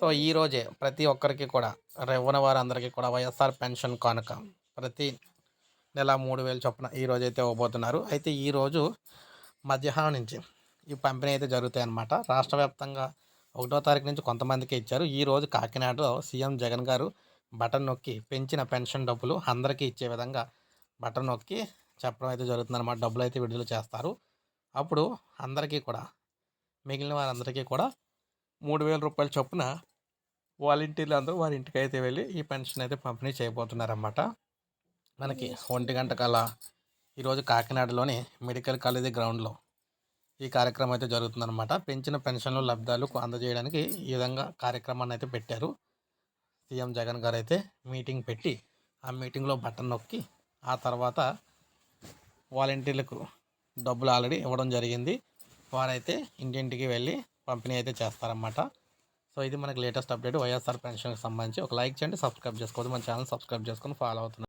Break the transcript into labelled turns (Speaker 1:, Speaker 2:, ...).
Speaker 1: So ఈ రోజే ప్రతి ఒక్కరికి కూడా రెవ్వన వారందరికీ కూడా వైఎస్ఆర్ పెన్షన్ కానుక. ప్రతి నెల మూడు వేలు చొప్పున ఈ అయితే ఇవ్వబోతున్నారు. అయితే ఈరోజు మధ్యాహ్నం నుంచి ఈ పంపిణీ అయితే జరుగుతాయి అన్నమాట. రాష్ట్ర వ్యాప్తంగా ఒకటో తారీఖు నుంచి కొంతమందికి ఇచ్చారు. ఈ రోజు కాకినాడలో సీఎం జగన్ గారు బటన్ నొక్కి పెంచిన పెన్షన్ డబ్బులు అందరికీ ఇచ్చే విధంగా బటన్ నొక్కి చెప్పడం అయితే జరుగుతుంది అనమాట డబ్బులు అయితే విడుదల చేస్తారు. అప్పుడు అందరికీ కూడా మిగిలిన వారందరికీ కూడా మూడు వేల రూపాయల చొప్పున వాలంటీర్లు అందరూ వారి ఇంటికి అయితే వెళ్ళి ఈ పెన్షన్ అయితే పంపిణీ చేయబోతున్నారన్నమాట. మనకి ఒంటి గంట కల ఈరోజు కాకినాడలోని మెడికల్ కాలేజీ గ్రౌండ్లో ఈ కార్యక్రమం అయితే జరుగుతుందన్నమాట. పెంచిన పెన్షన్లు లబ్ధాలు అందజేయడానికి ఈ విధంగా కార్యక్రమాన్ని అయితే పెట్టారు. సీఎం జగన్ గారు అయితే మీటింగ్ పెట్టి ఆ మీటింగ్లో బటన్ నొక్కి ఆ తర్వాత వాలంటీర్లకు డబ్బులు ఆల్రెడీ ఇవ్వడం జరిగింది. వారైతే ఇంటింటికి వెళ్ళి పంపిణీ అయితే చేస్తారన్నమాట. సో ఇది మనకి లేటెస్ట్ అప్డేట్ వైఎస్ఆర్ పెన్షన్కి సంబంధించి. ఒక లైక్ చేయండి సబ్స్క్రైబ్ చేసుకోవద్దు. మన ఛానల్ సబ్స్క్రైబ్ చేసుకొని ఫాలో అవుతుంది